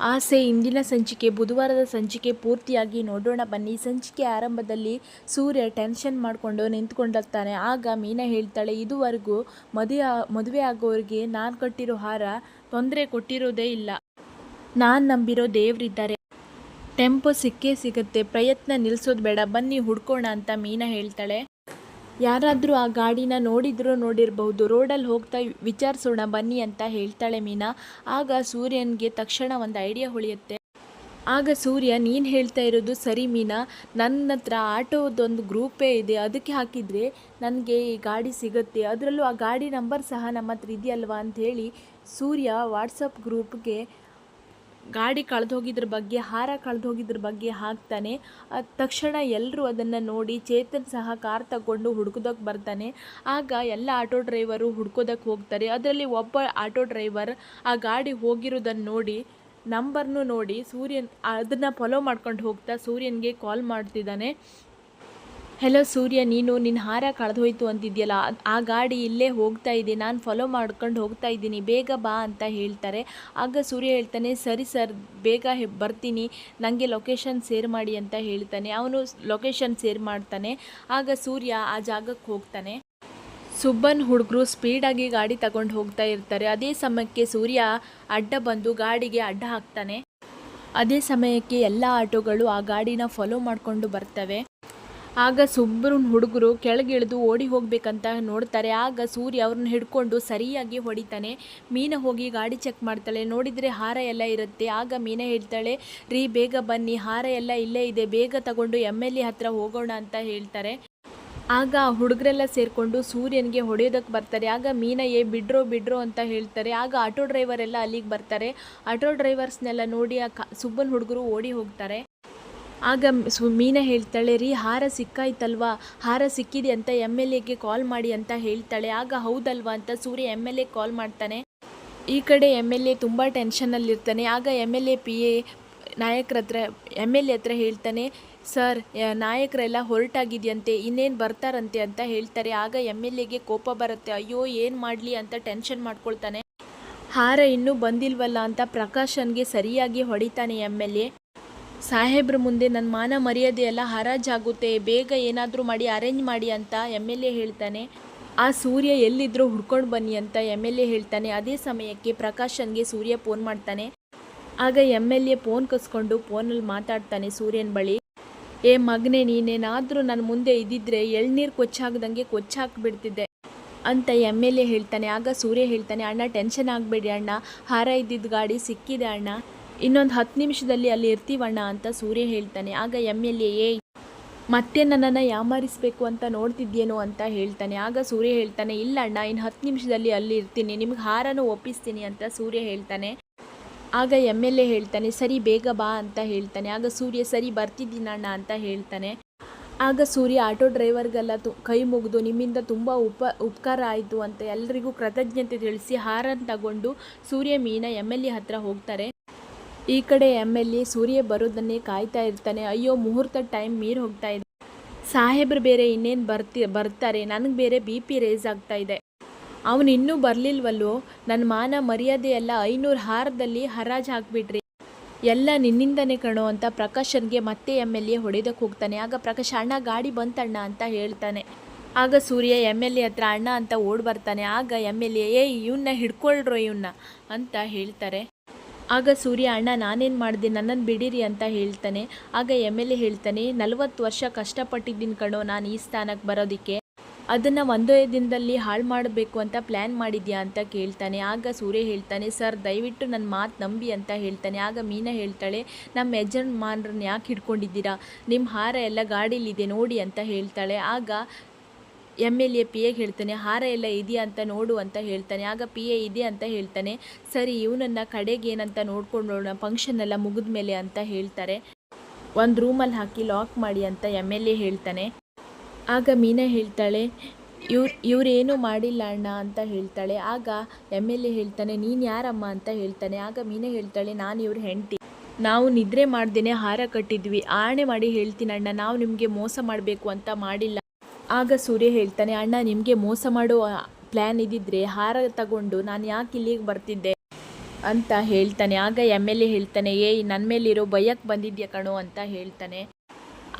ಆಸೆ ಇಂದಿನ ಸಂಚಿಕೆ, ಬುಧವಾರದ ಸಂಚಿಕೆ ಪೂರ್ತಿಯಾಗಿ ನೋಡೋಣ. ಬನ್ನಿ, ಸಂಚಿಕೆ ಆರಂಭದಲ್ಲಿ ಸೂರ್ಯ ಟೆನ್ಷನ್ ಮಾಡಿಕೊಂಡು ನಿಂತ್ಕೊಂಡಿರ್ತಾನೆ ಆಗ ಮೀನಾ ಹೇಳ್ತಾಳೆ, ಇದುವರೆಗೂ ಮದುವೆ ಮದುವೆ ಆಗೋರಿಗೆ ನಾನು ಕಟ್ಟಿರೋ ಹಾರ ತೊಂದರೆ ಕೊಟ್ಟಿರೋದೇ ಇಲ್ಲ. ನಾನು ನಂಬಿರೋ ದೇವರಿದ್ದಾರೆ. ಟೆಂಪೋ ಸಿಕ್ಕೇ ಸಿಗುತ್ತೆ. ಪ್ರಯತ್ನ ನಿಲ್ಲಿಸೋದು ಬೇಡ. ಬನ್ನಿ, ಹುಡ್ಕೋಣ ಅಂತ ಮೀನಾ ಹೇಳ್ತಾಳೆ. ಯಾರಾದರೂ ಆ ಗಾಡಿನ ನೋಡಿದರೂ ನೋಡಿರಬಹುದು ರೋಡಲ್ಲಿ ಹೋಗ್ತಾ ವಿಚಾರಿಸೋಣ, ಬನ್ನಿ ಅಂತ ಹೇಳ್ತಾಳೆ ಮೀನಾ. ಆಗ ಸೂರ್ಯನಿಗೆ ತಕ್ಷಣ ಒಂದು ಐಡಿಯಾ ಹೊಳೆಯುತ್ತೆ. ಆಗ ಸೂರ್ಯ, ನೀನು ಹೇಳ್ತಾ ಇರೋದು ಸರಿ ಮೀನಾ. ನನ್ನ ಹತ್ರ ಆಟೋದೊಂದು ಗ್ರೂಪೇ ಇದೆ, ಅದಕ್ಕೆ ಹಾಕಿದರೆ ನನಗೆ ಈ ಗಾಡಿ ಸಿಗುತ್ತೆ. ಅದರಲ್ಲೂ ಆ ಗಾಡಿ ನಂಬರ್ ಸಹ ನಮ್ಮ ಹತ್ರ ಇದೆಯಲ್ವಾ ಅಂತ ಹೇಳಿ ಸೂರ್ಯ ವಾಟ್ಸಪ್ ಗ್ರೂಪ್ಗೆ ಗಾಡಿ ಕಳೆದೋಗಿದ್ರ ಬಗ್ಗೆ, ಹಾರ ಕಳೆದೋಗಿದ್ರ ಬಗ್ಗೆ ಹಾಕ್ತಾನೆ. ತಕ್ಷಣ ಎಲ್ಲರೂ ಅದನ್ನು ನೋಡಿ ಚೇತನ್ ಸಹ ಕಾರ್ ತಗೊಂಡು ಹುಡ್ಕೋದಕ್ಕೆ ಬರ್ತಾನೆ. ಆಗ ಎಲ್ಲ ಆಟೋ ಡ್ರೈವರು ಹುಡ್ಕೋದಕ್ಕೆ ಹೋಗ್ತಾರೆ. ಅದರಲ್ಲಿ ಒಬ್ಬ ಆಟೋ ಡ್ರೈವರ್ ಆ ಗಾಡಿ ಹೋಗಿರೋದನ್ನು ನೋಡಿ, ನಂಬರ್ನು ನೋಡಿ ಸೂರ್ಯನ್, ಅದನ್ನು ಫಾಲೋ ಮಾಡ್ಕೊಂಡು ಹೋಗ್ತಾ ಸೂರ್ಯನಿಗೆ ಕಾಲ್ ಮಾಡ್ತಿದ್ದಾನೆ. ಹೆಲೋ ಸೂರ್ಯ, ನೀನು ನಿನ್ನ ಹಾರ ಕಳೆದೋಯ್ತು ಅಂತಿದ್ಯಲ್ಲ, ಆ ಗಾಡಿ ಇಲ್ಲೇ ಹೋಗ್ತಾ ಇದೆ, ನಾನು ಫಾಲೋ ಮಾಡ್ಕೊಂಡು ಹೋಗ್ತಾ ಇದ್ದೀನಿ, ಬೇಗ ಬಾ ಅಂತ ಹೇಳ್ತಾರೆ. ಆಗ ಸೂರ್ಯ ಹೇಳ್ತಾನೆ, ಸರಿ ಸರ್, ಬೇಗ ಬರ್ತೀನಿ ನನಗೆ ಲೊಕೇಶನ್ ಸೇರ್ ಮಾಡಿ ಅಂತ ಹೇಳ್ತಾನೆ. ಅವನು ಲೊಕೇಶನ್ ಸೇರ್ ಮಾಡ್ತಾನೆ. ಆಗ ಸೂರ್ಯ ಆ ಜಾಗಕ್ಕೆ ಹೋಗ್ತಾನೆ. ಸುಬ್ಬನ್ ಹುಡುಗರು ಸ್ಪೀಡಾಗಿ ಗಾಡಿ ತಗೊಂಡು ಹೋಗ್ತಾ ಇರ್ತಾರೆ. ಅದೇ ಸಮಯಕ್ಕೆ ಸೂರ್ಯ ಅಡ್ಡ ಬಂದು ಗಾಡಿಗೆ ಅಡ್ಡ ಹಾಕ್ತಾನೆ. ಅದೇ ಸಮಯಕ್ಕೆ ಎಲ್ಲ ಆಟೋಗಳು ಆ ಗಾಡಿನ ಫಾಲೋ ಮಾಡಿಕೊಂಡು ಬರ್ತವೆ. ಆಗ ಸುಬ್ಬರನ್ ಹುಡುಗರು ಕೆಳಗಿಳಿದು ಓಡಿ ಹೋಗ್ಬೇಕಂತ ನೋಡ್ತಾರೆ. ಆಗ ಸೂರ್ಯ ಅವ್ರನ್ನ ಹಿಡ್ಕೊಂಡು ಸರಿಯಾಗಿ ಹೊಡಿತಾನೆ. ಮೀನ ಹೋಗಿ ಗಾಡಿ ಚೆಕ್ ಮಾಡ್ತಾಳೆ. ನೋಡಿದರೆ ಹಾರ ಎಲ್ಲ ಇರುತ್ತೆ. ಆಗ ಮೀನ ಹೇಳ್ತಾಳೆ, ರೀ, ಬೇಗ ಬನ್ನಿ. ಹಾರ ಎಲ್ಲ ಇಲ್ಲೇ ಇದೆ. ಬೇಗ ತಗೊಂಡು ಎಂ ಎಲ್ ಎ ಹತ್ರ ಹೋಗೋಣ ಅಂತ ಹೇಳ್ತಾರೆ. ಆಗ ಹುಡುಗರೆಲ್ಲ ಸೇರಿಕೊಂಡು ಸೂರ್ಯನಿಗೆ ಹೊಡೆಯೋದಕ್ಕೆ ಬರ್ತಾರೆ. ಆಗ ಮೀನಾ, ಏ, ಬಿಡ್ರೋ ಬಿಡ್ರೋ ಅಂತ ಹೇಳ್ತಾರೆ. ಆಗ ಆಟೋ ಡ್ರೈವರ್ ಎಲ್ಲ ಅಲ್ಲಿಗೆ ಬರ್ತಾರೆ. ಆಟೋ ಡ್ರೈವರ್ಸ್ನೆಲ್ಲ ನೋಡಿ ಆ ಸುಬ್ಬನ ಹುಡುಗರು ಓಡಿ ಹೋಗ್ತಾರೆ. ಆಗ ಸು ಮೀನಾ ಹೇಳ್ತಾಳೆ, ರೀ, ಹಾರ ಸಿಕ್ಕಾಯ್ತಲ್ವಾ? ಹಾರ ಸಿಕ್ಕಿದೆ ಅಂತ ಎಂ ಎಲ್ ಎಗೆ ಕಾಲ್ ಮಾಡಿ ಅಂತ ಹೇಳ್ತಾಳೆ. ಆಗ ಹೌದಲ್ವಾ ಅಂತ Surya M L A call ಮಾಡ್ತಾನೆ. ಈ ಕಡೆ ಎಂ ಎಲ್ ಎ ತುಂಬ ಟೆನ್ಷನಲ್ಲಿರ್ತಾನೆ ಆಗ M L A P A ನಾಯಕರ ಹತ್ರ, ಎಂ ಎಲ್ ಎ ಹತ್ರ ಹೇಳ್ತಾನೆ, ಸರ್ ನಾಯಕರೆಲ್ಲ ಹೊರಟಾಗಿದೆಯಂತೆ, ಇನ್ನೇನು ಬರ್ತಾರಂತೆ ಅಂತ ಹೇಳ್ತಾರೆ. ಆಗ ಎಂ ಎಲ್ ಎಗೆ ಕೋಪ ಬರುತ್ತೆ. ಅಯ್ಯೋ, ಏನು ಮಾಡಲಿ ಅಂತ ಟೆನ್ಷನ್ ಮಾಡ್ಕೊಳ್ತಾನೆ. ಹಾರ ಇನ್ನೂ ಬಂದಿಲ್ವಲ್ಲ ಅಂತ ಪ್ರಕಾಶನ್ಗೆ ಸರಿಯಾಗಿ ಹೊಡಿತಾನೆ ಎಂ ಎಲ್ ಎ. ಸಾಹೇಬ್ರ ಮುಂದೆ ನನ್ನ ಮಾನ ಮರ್ಯಾದೆ ಎಲ್ಲ ಹರಾಜಾಗುತ್ತೆ, ಬೇಗ ಏನಾದರೂ ಮಾಡಿ ಅರೇಂಜ್ ಮಾಡಿ ಅಂತ ಎಂ ಎಲ್ ಎ ಹೇಳ್ತಾನೆ. ಆ ಸೂರ್ಯ ಎಲ್ಲಿದ್ದರೂ ಹುಡ್ಕೊಂಡು ಬನ್ನಿ ಅಂತ ಎಂ ಎಲ್ ಎ ಹೇಳ್ತಾನೆ. ಅದೇ ಸಮಯಕ್ಕೆ ಪ್ರಕಾಶನ್ಗೆ ಸೂರ್ಯ ಫೋನ್ ಮಾಡ್ತಾನೆ. ಆಗ ಎಂ ಎಲ್ ಎ ಫೋನ್ ಕಸ್ಕೊಂಡು ಫೋನಲ್ಲಿ ಮಾತಾಡ್ತಾನೆ ಸೂರ್ಯನ ಬಳಿ. ಏ ಮಗನೇ, ನೀನೇನಾದರೂ ನನ್ನ ಮುಂದೆ ಇದ್ದಿದ್ರೆ ಎಳ್ನೀರು ಕೊಚ್ಚಾಗ್ದಂಗೆ ಕೊಚ್ಚಾಕ್ಬಿಡ್ತಿದ್ದೆ ಅಂತ ಎಂ ಎಲ್ ಎ ಹೇಳ್ತಾನೆ. ಆಗ ಸೂರ್ಯ ಹೇಳ್ತಾನೆ, ಅಣ್ಣ ಟೆನ್ಷನ್ ಆಗಬೇಡಿ ಅಣ್ಣ. ಹಾರ ಇದ್ದಿದ್ದ ಗಾಡಿ ಸಿಕ್ಕಿದೆ ಅಣ್ಣ. ಇನ್ನೊಂದು ಹತ್ತು ನಿಮಿಷದಲ್ಲಿ ಅಲ್ಲಿ ಇರ್ತೀವಣ್ಣ ಅಂತ ಸೂರ್ಯ ಹೇಳ್ತಾನೆ. ಆಗ ಎಂ ಎಲ್ ಎ ಮತ್ತೆ ನನ್ನನ್ನು ಯಾಮಾರಿಸ್ಬೇಕು ಅಂತ ನೋಡ್ತಿದ್ಯೇನೋ ಅಂತ ಹೇಳ್ತಾನೆ. ಆಗ ಸೂರ್ಯ ಹೇಳ್ತಾನೆ, ಇಲ್ಲ ಅಣ್ಣ, ಇನ್ನು ಹತ್ತು ನಿಮಿಷದಲ್ಲಿ ಅಲ್ಲಿ ಇರ್ತೀನಿ. ನಿಮ್ಗೆ ಹಾರನೂ ಒಪ್ಪಿಸ್ತೀನಿ ಅಂತ ಸೂರ್ಯ ಹೇಳ್ತಾನೆ. ಆಗ ಎಂ ಎಲ್ ಎ ಹೇಳ್ತಾನೆ, ಸರಿ, ಬೇಗ ಬಾ ಅಂತ ಹೇಳ್ತಾನೆ. ಆಗ ಸೂರ್ಯ, ಸರಿ ಬರ್ತಿದ್ದೀನಣ್ಣ ಅಂತ ಹೇಳ್ತಾನೆ. ಆಗ ಸೂರ್ಯ ಆಟೋ ಡ್ರೈವರ್ಗೆಲ್ಲ ತು, ಕೈ ಮುಗಿದು, ನಿಮ್ಮಿಂದ ತುಂಬ ಉಪ, ಉಪಕಾರ ಆಯಿತು ಅಂತ ಎಲ್ಲರಿಗೂ ಕೃತಜ್ಞತೆ ತಿಳಿಸಿ ಹಾರನ್ನು ತಗೊಂಡು Surya Meena M L A ಹತ್ರ ಹೋಗ್ತಾರೆ. ಈ ಕಡೆ ಎಂ ಎಲ್ ಎ ಸೂರ್ಯ ಬರೋದನ್ನೇ ಕಾಯ್ತಾ ಇರ್ತಾನೆ. ಅಯ್ಯೋ, ಮುಹೂರ್ತ ಟೈಮ್ ಮೀರಿ ಹೋಗ್ತಾ ಇದೆ. ಸಾಹೇಬ್ರು ಬೇರೆ ಇನ್ನೇನು ಬರ್ತಿ, ಬರ್ತಾರೆ. ನನಗೆ ಬೇರೆ ಬಿ ಪಿ ರೇಸ್ ಆಗ್ತಾ ಇದೆ. ಅವನು ಇನ್ನೂ ಬರಲಿಲ್ವಲ್ಲೋ? ನನ್ನ ಮಾನ ಮರ್ಯಾದೆ ಎಲ್ಲ ಐನೂರು ಹಾರದಲ್ಲಿ ಹರಾಜು ಹಾಕ್ಬಿಟ್ರಿ. ಎಲ್ಲ ನಿನ್ನಿಂದನೇ ಕಣೋ ಅಂತ ಪ್ರಕಾಶನ್ಗೆ ಮತ್ತೆ ಎಂ ಎಲ್ ಎ ಹೊಡೆದಕ್ಕೆ ಹೋಗ್ತಾನೆ. ಆಗ ಪ್ರಕಾಶ್, ಅಣ್ಣ, ಗಾಡಿ ಬಂತಣ್ಣ ಅಂತ ಹೇಳ್ತಾನೆ. ಆಗ ಸೂರ್ಯ ಎಂ ಎಲ್ ಎ ಹತ್ರ ಅಣ್ಣ ಅಂತ ಓಡ್ ಬರ್ತಾನೆ. ಆಗ ಎಂ ಎಲ್ ಎ, ಏಯ್ ಇವನ್ನ ಹಿಡ್ಕೊಳ್ರೋ ಇವನ್ನ ಅಂತ ಹೇಳ್ತಾರೆ. ಆಗ ಸೂರ್ಯ, ಅಣ್ಣ, ನಾನೇನು ಮಾಡಿದೆ? ನನ್ನನ್ನು ಬಿಡಿರಿ ಅಂತ ಹೇಳ್ತಾನೆ. ಆಗ ಎಂ ಎಲ್ ಎ ಹೇಳ್ತಾನೆ, ನಲವತ್ತು ವರ್ಷ ಕಷ್ಟಪಟ್ಟಿದ್ದೀನಿ ಕಣೋ, ನಾನು ಈ ಸ್ಥಾನಕ್ಕೆ ಬರೋದಕ್ಕೆ. ಅದನ್ನು ಒಂದೇ ದಿನದಲ್ಲಿ ಹಾಳು ಮಾಡಬೇಕು ಅಂತ ಪ್ಲ್ಯಾನ್ ಮಾಡಿದ್ಯಾ? ಅಂತ ಕೇಳ್ತಾನೆ. ಆಗ ಸೂರ್ಯ ಹೇಳ್ತಾನೆ, ಸರ್, ದಯವಿಟ್ಟು ನನ್ನ ಮಾತು ನಂಬಿ ಅಂತ ಹೇಳ್ತಾನೆ. ಆಗ ಮೀನಾ ಹೇಳ್ತಾಳೆ ನಮ್ಮ ಯಜಮಾನ್ರನ್ನ ಯಾಕೆ ಹಿಡ್ಕೊಂಡಿದ್ದೀರಾ? ನಿಮ್ಮ ಹಾರ ಎಲ್ಲ ಗಾಡೀಲಿದೆ, ನೋಡಿ ಅಂತ ಹೇಳ್ತಾಳೆ. ಆಗ ಎಂ ಎಲ್ ಎ ಪಿ ಎಗೆ ಹೇಳ್ತಾನೆ, ಹಾರ ಎಲ್ಲ ಇದೆಯಾ ಅಂತ ನೋಡು ಅಂತ ಹೇಳ್ತಾನೆ. ಆಗ ಪಿ ಎ ಇದೆ ಅಂತ ಹೇಳ್ತಾನೆ. ಸರಿ, ಇವನನ್ನು ಕಡೆಗೆ ಏನಂತ ನೋಡೋಣ ಫಂಕ್ಷನ್ ಎಲ್ಲ ಮುಗಿದ ಮೇಲೆ ಅಂತ ಹೇಳ್ತಾರೆ. ಒಂದು ರೂಮಲ್ಲಿ ಹಾಕಿ ಲಾಕ್ ಮಾಡಿ ಅಂತ ಎಂ ಎಲ್ ಎ ಹೇಳ್ತಾನೆ. ಆಗ ಮೀನಾ ಹೇಳ್ತಾಳೆ, ಇವ್ರು ಇವರೇನು ಮಾಡಿಲ್ಲ ಅಣ್ಣ ಅಂತ ಹೇಳ್ತಾಳೆ. ಆಗ ಎಂ ಎಲ್ ಎ ಹೇಳ್ತಾನೆ, ನೀನು ಯಾರಮ್ಮ ಅಂತ ಹೇಳ್ತಾನೆ. ಆಗ ಮೀನಾ ಹೇಳ್ತಾಳೆ, ನಾನು ಇವ್ರ ಹೆಂಡತಿ. ನಾವು ನಿದ್ರೆ ಮಾಡ್ದೇನೆ ಹಾರ ಕಟ್ಟಿದ್ವಿ. ಆಣೆ ಮಾಡಿ ಹೇಳ್ತೀನಿ ಅಣ್ಣ. ನಾವು ನಿಮಗೆ ಮೋಸ ಮಾಡಬೇಕು ಅಂತ ಮಾಡಿಲ್ಲ. ಆಗ ಸೂರ್ಯ ಹೇಳ್ತಾನೆ, ಅಣ್ಣ, ನಿಮಗೆ ಮೋಸ ಮಾಡೋ ಪ್ಲ್ಯಾನ್ ಇದ್ದಿದ್ರೆ ಹಾರ ತಗೊಂಡು ನಾನು ಯಾಕೆ ಇಲ್ಲಿಗೆ ಬರ್ತಿದ್ದೆ? ಅಂತ ಹೇಳ್ತಾನೆ. ಆಗ ಎಂ ಎಲ್ ಎ ಹೇಳ್ತಾನೆ ಏಯ್ ನನ್ನ ಮೇಲಿರೋ ಭಯಕ್ಕೆ ಬಂದಿದ್ಯಾ ಕಣೋ? ಅಂತ ಹೇಳ್ತಾನೆ.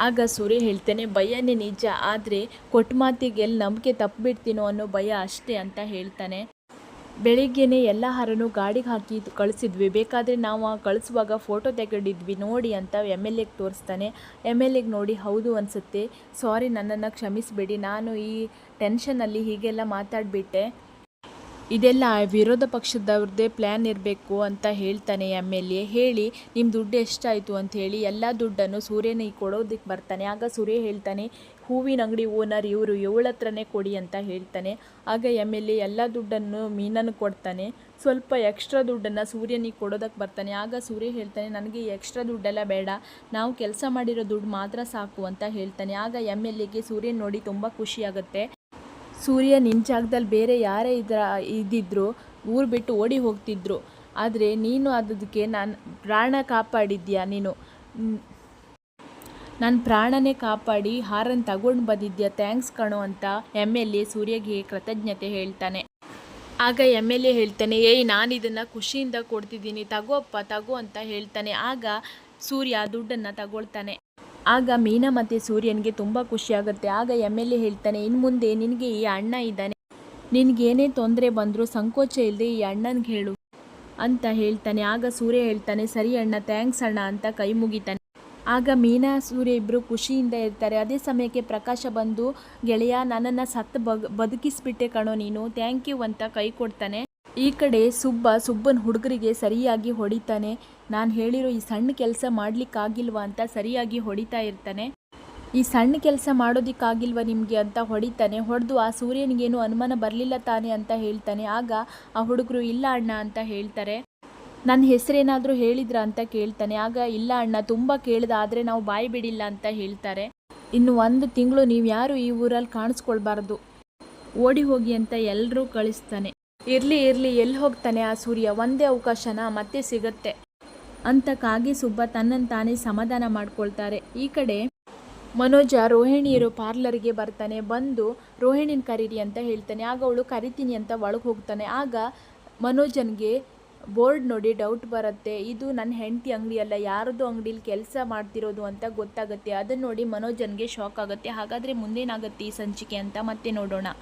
ಆಗ ಸೂರ್ಯ ಹೇಳ್ತಾನೆ, ಭಯನೇ ನಿಜ, ಆದರೆ ಕೊಟ್ಟ ಮಾತಿಗೆ ಎಲ್ಲಿ ನಂಬಿಕೆ ತಪ್ಪಿಬಿಡ್ತೀನೋ ಅನ್ನೋ ಭಯ ಅಷ್ಟೇ ಅಂತ ಹೇಳ್ತಾನೆ. ಬೆಳಿಗ್ಗೆನೆ ಎಲ್ಲ ಹಾರನೂ ಗಾಡಿಗೆ ಹಾಕಿ ಕಳಿಸಿದ್ವಿ. ಬೇಕಾದರೆ ನಾವು ಕಳಿಸುವಾಗ ಫೋಟೋ ತೆಗೆದಿದ್ವಿ. ನೋಡಿ ಅಂತ ಎಂ ಎಲ್ ಎಗೆ ತೋರಿಸ್ತಾನೆ. ಎಂ ಎಲ್ ಎಗೆ ನೋಡಿ, ಹೌದು ಅನಿಸುತ್ತೆ. ಸಾರಿ ನನ್ನನ್ನು ಕ್ಷಮಿಸಬೇಡಿ. ನಾನು ಈ ಟೆನ್ಷನಲ್ಲಿ ಹೀಗೆಲ್ಲ ಮಾತಾಡಿಬಿಟ್ಟೆ. ಇದೆಲ್ಲ ವಿರೋಧ ಪಕ್ಷದವ್ರದ್ದೇ ಪ್ಲ್ಯಾನ್ ಇರಬೇಕು ಅಂತ ಹೇಳ್ತಾನೆ ಎಂ ಎಲ್ ಎ ಹೇಳಿ ನಿಮ್ಮ ದುಡ್ಡು ಎಷ್ಟಾಯಿತು? ಅಂತ ಹೇಳಿ, ಎಲ್ಲ ದುಡ್ಡನ್ನು ಸೂರ್ಯನಿಗೆ ಕೊಡೋದಕ್ಕೆ ಬರ್ತಾನೆ. ಆಗ ಸೂರ್ಯ ಹೇಳ್ತಾನೆ ಹೂವಿನ ಅಂಗಡಿ ಓನರ್ ಇವರು ಇವಳ ಹತ್ರನೇ ಕೊಡಿ ಅಂತ ಹೇಳ್ತಾನೆ. ಆಗ ಎಂ ಎಲ್ ಎ ಎಲ್ಲ ದುಡ್ಡನ್ನು ಮೀನನ್ನು ಕೊಡ್ತಾನೆ. ಸ್ವಲ್ಪ ಎಕ್ಸ್ಟ್ರಾ ದುಡ್ಡನ್ನು ಸೂರ್ಯನಿಗೆ ಕೊಡೋದಕ್ಕೆ ಬರ್ತಾನೆ. ಆಗ ಸೂರ್ಯ ಹೇಳ್ತಾನೆ, ನನಗೆ ಎಕ್ಸ್ಟ್ರಾ ದುಡ್ಡೆಲ್ಲ ಬೇಡ. ನಾವು ಕೆಲಸ ಮಾಡಿರೋ ದುಡ್ಡು ಮಾತ್ರ ಸಾಕು ಅಂತ ಹೇಳ್ತಾನೆ. ಆಗ ಎಂ ಎಲ್ ಎಗೆ ಸೂರ್ಯನ ನೋಡಿ ತುಂಬ ಖುಷಿಯಾಗುತ್ತೆ ಸೂರ್ಯ ನಿನ್ನ ಜಾಗದಲ್ಲಿ ಬೇರೆ ಯಾರೇ ಇದ್ರ, ಇದ್ದಿದ್ರು ಊರು ಬಿಟ್ಟು ಓಡಿ ಹೋಗ್ತಿದ್ರು. ಆದರೆ ನೀನು ಅದಕ್ಕೆ ನಾನು ಪ್ರಾಣ ಕಾಪಾಡಿದ್ಯಾ ನೀನು? ನನ್ನ ಪ್ರಾಣನೇ ಕಾಪಾಡಿ ಹಾರನ್ ತಗೊಂಡು ಬಂದಿದ್ಯಾ, ಥ್ಯಾಂಕ್ಸ್ ಕಣೋ ಅಂತ ಎಂ ಎಲ್ ಎ ಸೂರ್ಯಗೆ ಕೃತಜ್ಞತೆ ಹೇಳ್ತಾನೆ. ಆಗ ಎಂ ಎಲ್ ಎ ಹೇಳ್ತಾನೆ, ಏಯ್ ನಾನು ಇದನ್ನು ಖುಷಿಯಿಂದ ಕೊಡ್ತಿದ್ದೀನಿ, ತಗೋಪ್ಪ, ತಗೋ ಅಂತ ಹೇಳ್ತಾನೆ. ಆಗ ಸೂರ್ಯ ದುಡ್ಡನ್ನು ತಗೊಳ್ತಾನೆ. ಆಗ ಮೀನಾ ಮತ್ತು ಸೂರ್ಯನಿಗೆ ತುಂಬ ಖುಷಿಯಾಗುತ್ತೆ ಆಗ ಎಂ ಎಲ್ ಎ ಹೇಳ್ತಾನೆ ಇನ್ನು ಮುಂದೆ ನಿನಗೆ ಈ ಅಣ್ಣ ಇದ್ದಾನೆ. ನಿನಗೇನೇ ತೊಂದರೆ ಬಂದರೂ ಸಂಕೋಚ ಇಲ್ಲದೆ ಈ ಅಣ್ಣನಿಗೆ ಹೇಳು ಅಂತ ಹೇಳ್ತಾನೆ. ಆಗ ಸೂರ್ಯ ಹೇಳ್ತಾನೆ, ಸರಿ ಅಣ್ಣ, ಥ್ಯಾಂಕ್ಸ್ ಅಣ್ಣ ಅಂತ ಕೈ ಮುಗಿತಾನೆ. ಆಗ ಮೀನಾ, ಸೂರ್ಯ ಇಬ್ಬರು ಖುಷಿಯಿಂದ ಇರ್ತಾರೆ. ಅದೇ ಸಮಯಕ್ಕೆ ಪ್ರಕಾಶ ಬಂದು, ಗೆಳೆಯ, ನನ್ನನ್ನು ಸತ್ತು ಬಗ್, ಬದುಕಿಸ್ಬಿಟ್ಟೆ ಕಣೋ ನೀನು ಥ್ಯಾಂಕ್ ಯು ಅಂತ ಕೈ ಕೊಡ್ತಾನೆ. ಈ ಕಡೆ ಸುಬ್ಬ, ಸುಬ್ಬನ ಹುಡುಗರಿಗೆ ಸರಿಯಾಗಿ ಹೊಡಿತಾನೆ. ನಾನು ಹೇಳಿರೋ ಈ ಸಣ್ಣ ಕೆಲಸ ಮಾಡಲಿಕ್ಕಾಗಿಲ್ವ ಅಂತ ಸರಿಯಾಗಿ ಹೊಡಿತಾ ಇರ್ತಾನೆ. ಈ ಸಣ್ಣ ಕೆಲಸ ಮಾಡೋದಿಕ್ಕಾಗಿಲ್ವ ನಿಮಗೆ ಅಂತ ಹೊಡಿತಾನೆ. ಹೊಡೆದು ಆ ಸೂರ್ಯನಿಗೇನು ಅನುಮಾನ ಬರಲಿಲ್ಲ ತಾನೆ ಅಂತ ಹೇಳ್ತಾನೆ. ಆಗ ಆ ಹುಡುಗರು, ಇಲ್ಲ ಅಣ್ಣ ಅಂತ ಹೇಳ್ತಾರೆ. ನನ್ನ ಹೆಸರೇನಾದರೂ ಹೇಳಿದ್ರ ಅಂತ ಕೇಳ್ತಾನೆ. ಆಗ, ಇಲ್ಲ ಅಣ್ಣ, ತುಂಬ ಕೇಳ್ದಾದರೆ ನಾವು ಬಾಯಿ ಬಿಡಿಲ್ಲ ಅಂತ ಹೇಳ್ತಾರೆ. ಇನ್ನು ಒಂದು ತಿಂಗಳು ನೀವು ಯಾರು ಈ ಊರಲ್ಲಿ ಕಾಣಿಸ್ಕೊಳ್ಬಾರ್ದು. ಓಡಿ ಹೋಗಿ ಅಂತ ಎಲ್ಲರೂ ಕಳಿಸ್ತಾನೆ. ಇರಲಿ ಇರಲಿ ಎಲ್ಲಿ ಹೋಗ್ತಾನೆ ಆ ಸೂರ್ಯ? ಒಂದೇ ಅವಕಾಶನ? ಮತ್ತೆ ಸಿಗತ್ತೆ. ಅಂತ ಕಾಗಿ ಸುಬ್ಬ ತನ್ನನ್ನು ತಾನೇ ಸಮಾಧಾನ ಮಾಡ್ಕೊಳ್ತಾರೆ. ಈ ಕಡೆ ಮನೋಜ ರೋಹಿಣಿ ಇರೋ ಪಾರ್ಲರ್ಗೆ ಬರ್ತಾನೆ. ಬಂದು, ರೋಹಿಣಿನ ಕರೀರಿ ಅಂತ ಹೇಳ್ತಾನೆ. ಆಗ ಅವಳು, ಕರಿತೀನಿ ಅಂತ ಒಳಗೆ ಹೋಗ್ತಾನೆ. ಆಗ ಮನೋಜನ್ಗೆ ಬೋರ್ಡ್ ನೋಡಿ ಡೌಟ್ ಬರುತ್ತೆ. ಇದು ನನ್ನ ಹೆಂಡತಿ ಅಂಗಡಿ ಅಲ್ಲ, ಯಾರದು ಅಂಗಡಿಲಿ ಕೆಲಸ ಮಾಡ್ತಿರೋದು ಅಂತ ಗೊತ್ತಾಗುತ್ತೆ. ಅದನ್ನು ನೋಡಿ ಮನೋಜನ್ಗೆ ಶಾಕ್ ಆಗುತ್ತೆ. ಹಾಗಾದರೆ ಮುಂದೇನಾಗುತ್ತೆ ಈ ಸಂಚಿಕೆ ಅಂತ ಮತ್ತೆ ನೋಡೋಣ.